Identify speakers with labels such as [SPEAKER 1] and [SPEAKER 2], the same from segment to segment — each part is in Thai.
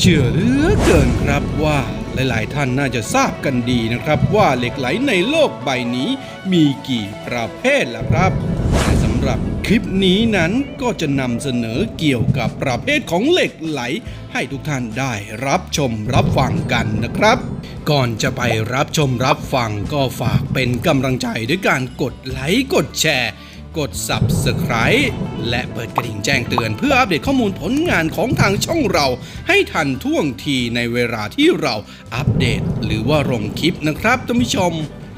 [SPEAKER 1] เชื่อเหลือเกินครับว่าหลาย ๆ ท่านน่าจะทราบกันดีนะครับว่าเหล็กไหลในโลกใบนี้มีกี่ประเภทล่ะครับแต่สำหรับคลิปนี้นั้นก็จะนำเสนอเกี่ยวกับประเภทของเหล็กไหล ให้ทุกท่านได้รับชมรับฟังกันนะครับ ก่อนจะไปรับชมรับฟังก็ฝากเป็นกำลังใจด้วยการกดไลค์กดแชร์ กด Subscribe และเปิดกระดิ่งแจ้งเตือนเพื่ออัปเดตข้อมูลผลงานของทางช่องเรา ให้ทันท่วงทีในเวลาที่เราอัปเดต หรือว่าลงคลิปนะครับท่านผู้ชม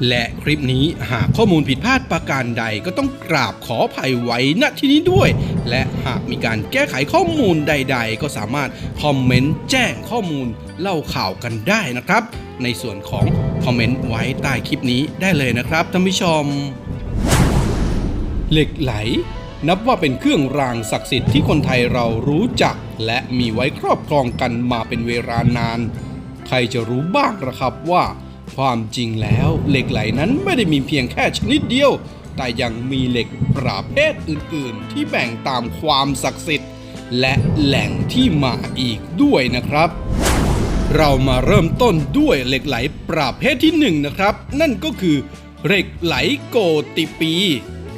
[SPEAKER 1] และคลิปนี้หากข้อมูลผิดพลาดประการใดก็ต้องกราบขออภัยไว้ณที่นี้ด้วย และหากมีการแก้ไขข้อมูลใด ๆ ก็สามารถคอมเมนต์แจ้งข้อมูลเล่าข่าวกันได้นะครับ ในส่วนของคอมเมนต์ไว้ใต้คลิปนี้ได้เลยนะครับท่านผู้ชม เหล็กไหล นับว่าเป็นเครื่องรางศักดิ์สิทธิ์ที่คนไทยเรารู้จัก และมีไว้ครอบครองกันมาเป็นเวลานาน ใครจะรู้บ้างละครับว่า ความจริงแล้วเหล็กไหลนั้นไม่ได้มีเพียงแค่ชนิดเดียว แต่ยังมีเหล็กประเภทอื่นๆ ที่แบ่งตามความศักดิ์สิทธิ์ และแหล่งที่มาอีกด้วยนะครับเรามาเริ่มต้นด้วยเหล็กไหลประเภทที่หนึ่งนะครับ นั่นก็คือเหล็กไหลโกติปี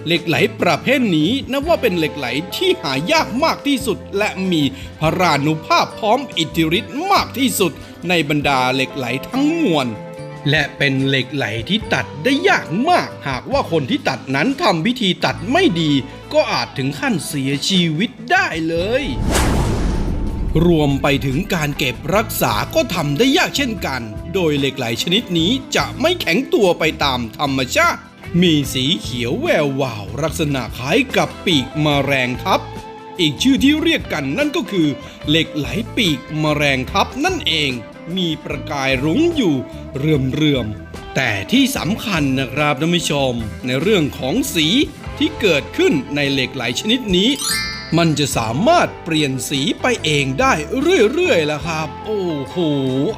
[SPEAKER 1] เหล็กไหลประเภทนี้นับว่าเป็นเหล็กไหลที่หายากมากที่สุด และมีพรานุภาพพร้อมอิทธิฤทธิ์มากที่สุด ในบรรดาเหล็กไหลทั้งมวลและเป็นเหล็กไหลที่ตัดได้ยากมาก หากว่าคนที่ตัดนั้นทำพิธีตัดไม่ดี ก็อาจถึงขั้นเสียชีวิตได้เลย รวมไปถึงการเก็บรักษาก็ทำได้ยากเช่นกัน โดยเหล็กไหลชนิดนี้จะไม่แข็งตัวไปตามธรรมชาติ มีสีเขียวแวววาว ลักษณะคล้ายกับปีกมแมลงทับ อีกชื่อที่เรียกกันนั่นก็คือ เหล็กไหลปีกมแมลงทับนั่นเอง มีประกายรุ้งอยู่เรื่อมๆ แต่ที่สำคัญนะครับท่านผู้ชม ในเรื่องของสีที่เกิดขึ้นในเหล็กไหลชนิดนี้ มันจะสามารถเปลี่ยนสีไปเองได้เรื่อยๆล้วครับ โอ้โห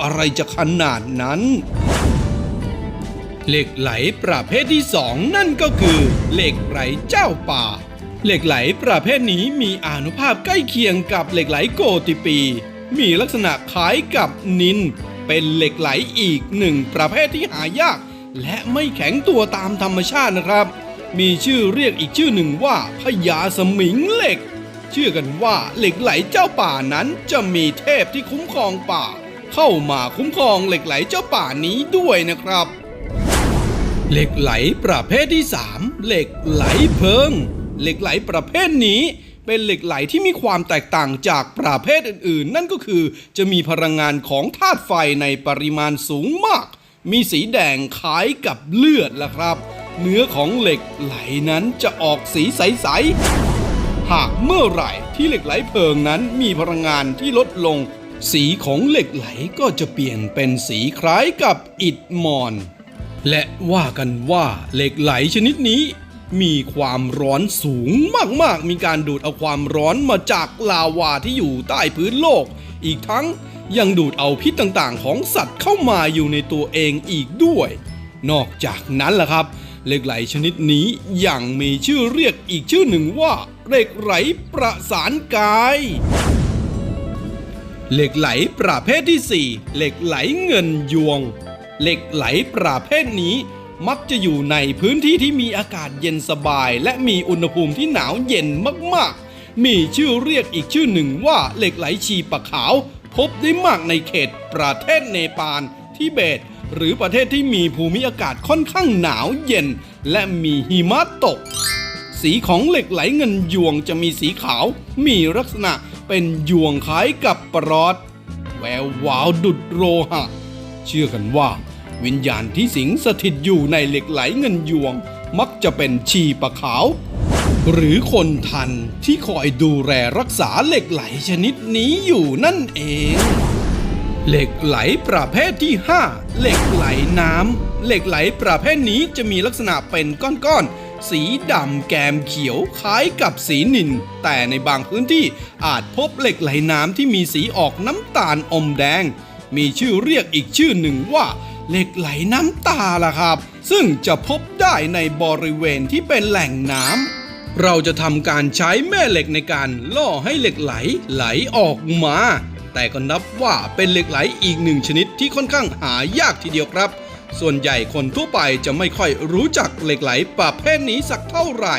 [SPEAKER 1] อะไรจะขนาดนั้น เหล็กไหลประเภทที่สองนั่นก็คือ เหล็กไหลเจ้าป่า เหล็กไหลประเภทนี้มีอนุภาพใกล้เคียงกับเหล็กไหลโกติปี มีลักษณะคล้ายกับนิน เป็นเหล็กไหลอีกหนึ่งประเภทที่หายาก และไม่แข็งตัวตามธรรมชาตินะครับ มีชื่อเรียกอีกชื่อหนึ่งว่าพญาสมิงเหล็ก เชื่อกันว่าเหล็กไหลเจ้าป่านั้นจะมีเทพที่คุ้มครองป่า เข้ามาคุ้มครองเหล็กไหลเจ้าป่านี้ด้วยนะครับ เหล็กไหลประเภทที่ 3 เหล็กไหลเพิง เหล็กไหลประเภทนี้ เป็นเหล็กไหลที่มีความแตกต่างจากประเภทอื่นๆ นั่นก็คือจะมีพลังงานของธาตุไฟในปริมาณสูงมาก มีสีแดงคล้ายกับเลือดละครับ เนื้อของเหล็กไหลนั้นจะออกสีใสๆ หากเมื่อไหร่ที่เหล็กไหลเพิงนั้นมีพลังงานที่ลดลง สีของเหล็กไหลก็จะเปลี่ยนเป็นสีคล้ายกับอิฐมอน และว่ากันว่าเหล็กไหลชนิดนี้ มีความร้อนสูงมากๆ มีการดูดเอาความร้อนมาจากลาวาที่อยู่ใต้พื้นโลก อีกทั้งยังดูดเอาพิษต่างๆ ของสัตว์เข้ามาอยู่ในตัวเองอีกด้วย นอกจากนั้นล่ะครับ เหล็กไหลชนิดนี้ยังมีชื่อเรียกอีกชื่อหนึ่งว่าเหล็กไหลประสานกายเหล็กไหลประเภทที่ 4 เหล็กไหลเงินยวง เหล็กไหลประเภทนี้มักจะอยู่ในพื้นที่ที่มีอากาศเย็นสบาย และมีอุณหภูมิที่หนาวเย็นมากๆ มีชื่อเรียกอีกชื่อหนึ่งว่าเหล็กไหลชีปะขาว พบได้มากในเขตประเทศเนปาลทิเบต หรือประเทศที่มีภูมิอากาศค่อนข้างหนาวเย็น และมีหิมะตก สีของเหล็กไหลเงินยวงจะมีสีขาว มีลักษณะเป็นยวงคล้ายกับปรอด แวววาวดุดโรหะ เชื่อกันว่า วิญญาณที่สิงสถิตอยู่ในเหล็กไหลเงินยวง มักจะเป็นชีปะขาว หรือคนทันที่คอยดูแลรักษาเหล็กไหลชนิดนี้อยู่นั่นเอง เหล็กไหลประเภทที่ 5 เหล็กไหลน้ำเหล็กไหลประเภทนี้จะมีลักษณะเป็นก้อนๆสีดำแกมเขียวคล้ายกับสีนิน แต่ในบางพื้นที่อาจพบเหล็กไหลน้ำที่มีสีออกน้ำตาลอมแดง มีชื่อเรียกอีกชื่อหนึ่งว่า เหล็กไหลน้ำตาล่ะครับ ซึ่งจะพบได้ในบริเวณที่เป็นแหล่งน้ำเราจะทำการใช้แม่เหล็กในการล่อให้เหล็กไหลไหลออกมา แต่ก็นับว่าเป็นเหล็กไหลอีกหนึ่งชนิดที่ค่อนข้างหายากทีเดียวครับ ส่วนใหญ่คนทั่วไปจะไม่ค่อยรู้จักเหล็กไหลประเภทนี้สักเท่าไหร่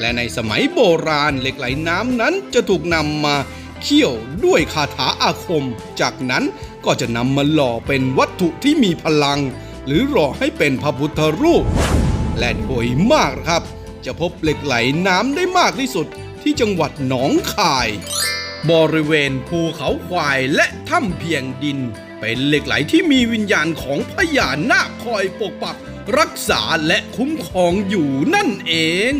[SPEAKER 1] และในสมัยโบราณเหล็กไหลน้ำนั้นจะถูกนำมาเคี่ยวด้วยคาถาอาคม จากนั้น ก็จะนำมาหล่อเป็นวัตถุที่มีพลัง หรือหล่อให้เป็นพระพุทธรูป และโดยมากครับ จะพบเหล็กไหลน้ำได้มากที่สุดที่จังหวัดหนองคาย บริเวณภูเขาควายและถ้ำเพียงดิน เป็นเหล็กไหลที่มีวิญญาณของพญานาคคอยปกปักรักษาและคุ้มครองอยู่นั่นเอง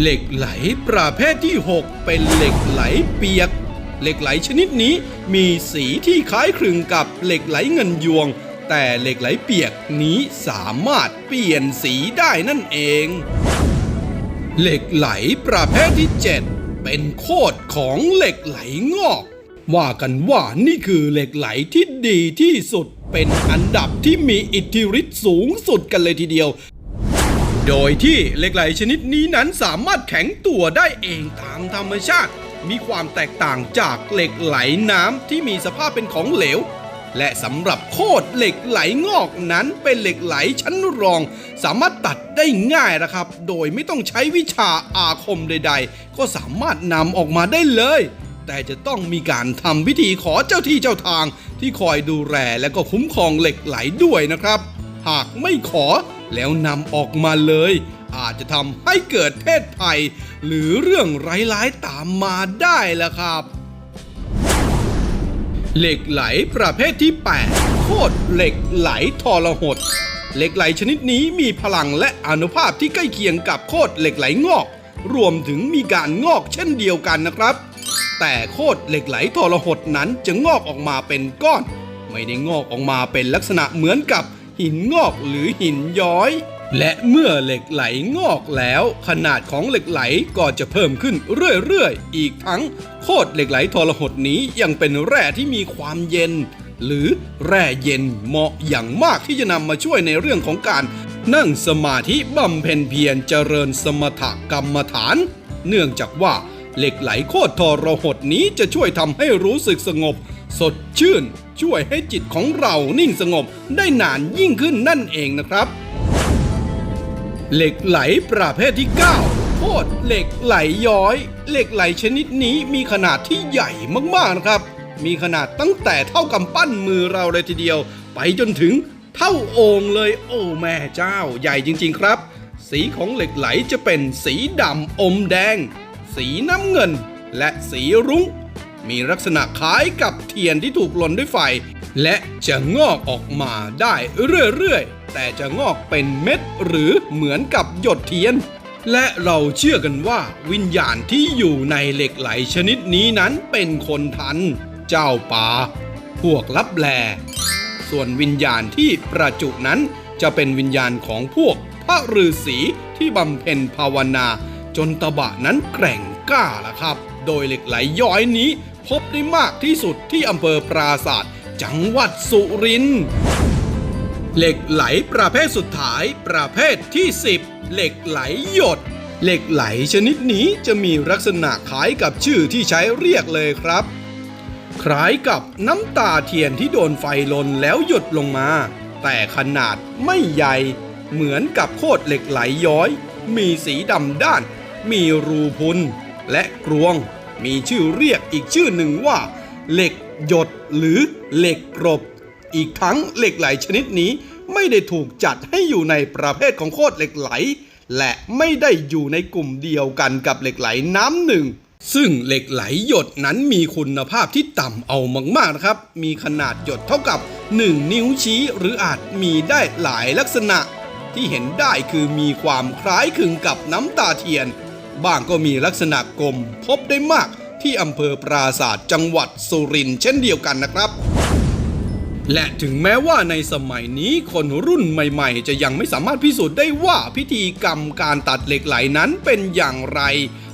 [SPEAKER 1] เหล็กไหลประเภทที่ 6 เป็นเหล็กไหลเปียก เหล็กไหลชนิดนี้มีสีที่คล้ายคลึงกับเหล็กไหลเงินยวง แต่เหล็กไหลเปียกนี้สามารถเปลี่ยนสีได้นั่นเอง เหล็กไหลประเภทที่ 7 เป็นโคดของเหล็กไหลงอก ว่ากันว่านี่คือเหล็กไหลที่ดีที่สุดเป็นอันดับที่มีอิทธิฤทธิ์สูงสุดกันเลยทีเดียว โดยที่เหล็กไหลชนิดนี้นั้นสามารถแข็งตัวได้เองตามธรรมชาติ มีความแตกต่างจากเหล็กไหลน้ำที่มีสภาพเป็นของเหลว และสำหรับโคดเหล็กไหลงอกนั้นเป็นเหล็กไหลชั้นรอง สามารถตัดได้ง่ายนะครับ โดยไม่ต้องใช้วิชาอาคมใด ๆ ก็สามารถนำออกมาได้เลย แต่จะต้องมีการทำพิธีขอเจ้าที่เจ้าทางที่คอยดูแลและก็คุ้มครองเหล็กไหลด้วยนะครับ หากไม่ขอ แล้วนำออกมาเลย อาจจะทำให้เกิดเพศภัย หรือเรื่องร้ายๆตามมาได้ละครับ เหล็กไหลประเภทที่ 8 โคตรเหล็กไหลทรหด เหล็กไหลชนิดนี้มีพลังและอนุภาพที่ใกล้เคียงกับโคตรเหล็กไหลงอก รวมถึงมีการงอกเช่นเดียวกันนะครับ แต่โคตรเหล็กไหลทรหดนั้นจะงอกออกมาเป็นก้อน ไม่ได้งอกออกมาเป็นลักษณะเหมือนกับ หินงอกหรือหินย้อย และเมื่อเหล็กไหลงอกแล้ว ขนาดของเหล็กไหลก็จะเพิ่มขึ้นเรื่อยๆ อีกทั้งโคตรเหล็กไหลทรหดนี้ยังเป็นแร่ที่มีความเย็น หรือแร่เย็นเหมาะอย่างมากที่จะนำมาช่วยในเรื่องของการ นั่งสมาธิบำเพ็ญเพียรเจริญสมถกรรมฐาน เนื่องจากว่า เหล็กไหลโคตรทรหดนี้จะช่วยทำให้รู้สึกสงบ สดชื่น ช่วยให้จิตของเรานิ่งสงบได้นานยิ่งขึ้นนั่นเองนะครับ เหล็กไหลประเภทที่ 9 โคตรเหล็กไหลย้อย เหล็กไหลชนิดนี้มีขนาดที่ใหญ่มากๆนะครับ มีขนาดตั้งแต่เท่ากำปั้นมือเราเลยทีเดียว ไปจนถึงเท่าโอ่งเลย โอ้แม่เจ้า ใหญ่จริง ๆ ครับ สีของเหล็กไหลจะเป็นสีดำอมแดง สีน้ำเงิน และสีรุง้ง มีลักษณะคล้ายกับเทียนที่ถูกลนด้วยไฟ และจะงอกออกมาได้เรื่อยๆ แต่จะงอกเป็นเม็ดหรือเหมือนกับหยดเทียน และเราเชื่อกันว่าวิญญาณที่อยู่ในเหล็กไหลชนิดนี้นั้นเป็นคนทัน เจ้าป่าพวกลับแล ส่วนวิญญาณที่ประจุนั้นจะเป็นวิญญาณของพวกพระฤาษีที่บำเพ็ญภาวนา จนตะบะนั้นแกร่งกล้าล่ะครับ โดยเหล็กไหลย้อยนี้ พบได้มากที่สุดที่อำเภอปราศาสตร์จังหวัดสุรินทร์เหล็กไหลประเภทสุดท้ายประเภทที่ 10 เหล็กไหลหยด เหล็กไหลชนิดนี้จะมีลักษณะคล้ายกับชื่อที่ใช้เรียกเลยครับ คล้ายกับน้ำตาเทียนที่โดนไฟลนแล้วหยดลงมา แต่ขนาดไม่ใหญ่ เหมือนกับโคดเหล็กไหลย้อย มีสีดำด้าน มีรูพุนและกรวง มีชื่อเรียกอีกชื่อหนึ่งว่า เหล็กหยดหรือเหล็กกรบ อีกทั้งเหล็กไหลชนิดนี้ไม่ได้ถูกจัดให้อยู่ในประเภทของโคดเหล็กไหล และไม่ได้อยู่ในกลุ่มเดียวกันกับเหล็กไหลน้ำหนึ่งซึ่งเหล็กไหลหยดนั้นมีคุณภาพที่ต่ำเอามากๆนะครับ มีขนาดหยดเท่ากับ 1 นิ้วชี้หรืออาจมีได้หลายลักษณะ ที่เห็นได้คือมีความคล้ายคลึงกับน้ำตาเทียน บ้างก็มีลักษณะกลมพบได้มากที่อำเภอปราศาสตร์จังหวัดสุรินทร์เช่นเดียวกันนะครับและถึงแม้ว่าในสมัยนี้คนรุ่นใหม่ๆ จะยังไม่สามารถพิสูจน์ได้ว่าพิธีกรรมการตัดเหล็กไหลนั้นเป็นอย่างไร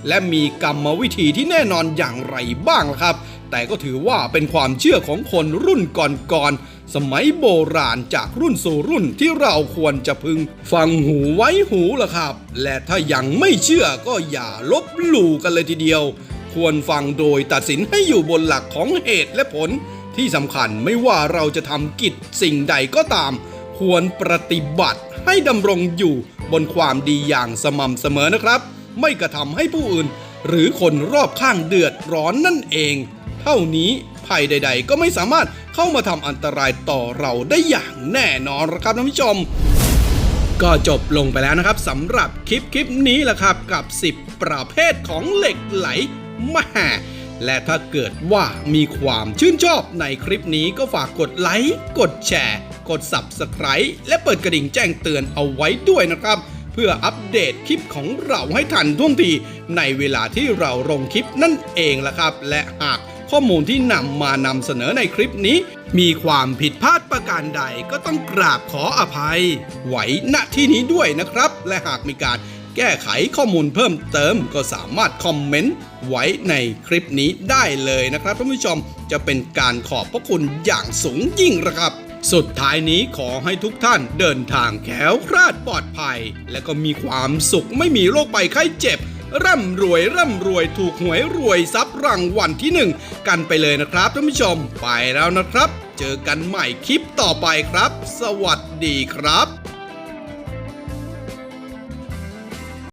[SPEAKER 1] และมีกรรมวิธีที่แน่นอนอย่างไรบ้างครับ แต่ก็ถือว่าเป็นความเชื่อของคนรุ่นก่อนๆ สมัยโบราณจากรุ่นสู่รุ่นที่เราควรจะพึงฟังหูไว้หูล่ะครับ และถ้ายังไม่เชื่อก็อย่าลบหลู่กันเลยทีเดียว ควรฟังโดยตัดสินให้อยู่บนหลักของเหตุและผล ที่สำคัญไม่ว่าเราจะทำกิจสิ่งใดก็ตาม ควรปฏิบัติให้ดำรงอยู่บนความดีอย่างสม่ำเสมอนะครับ ไม่กระทำให้ผู้อื่น หรือคนรอบข้างเดือดร้อนนั่นเอง ท่านี้ภัยใด ๆ ก็ไม่สามารถเข้ามาทำอันตรายต่อเราได้อย่างแน่นอนนะครับท่านผู้ชม ก็จบลงไปแล้วนะครับสำหรับคลิปคลิปนี้แหละครับกับ 10 ประเภทของเหล็กไหลแมาและถ้าเกิดว่ามีความชื่นชอบในคลิปนี้ก็ฝากกดไลค์ กดแชร์ กด Subscribe และเปิดกระดิ่งแจ้งเตือนเอาไว้ด้วยนะครับ เพื่ออัปเดตคลิปของเราให้ทันท่วงทีในเวลาที่เราลงคลิปนั่นเองละครับ และหาก ข้อมูลที่นำมานำเสนอในคลิปนี้ มีความผิดพลาดประการใดก็ต้องกราบขออภัย ไว้ณที่นี้ด้วยนะครับ และหากมีการแก้ไขข้อมูลเพิ่มเติมก็สามารถคอมเมนต์ไว้ในคลิปนี้ได้เลยนะครับท่านผู้ชมจะเป็นการขอบพระคุณอย่างสูงยิ่งนะครับ สุดท้ายนี้ขอให้ทุกท่านเดินทางแข็วคลาดปลอดภัย และก็มีความสุขไม่มีโรคไปไข้เจ็บ ร่ำรวยร่ำรวยถูกหวยรวยทรัพย์รางวัลที่หนึ่งกันไปเลยนะครับท่านผู้ชมไปแล้วนะครับ เจอกันใหม่คลิปต่อไปครับ สวัสดีครับ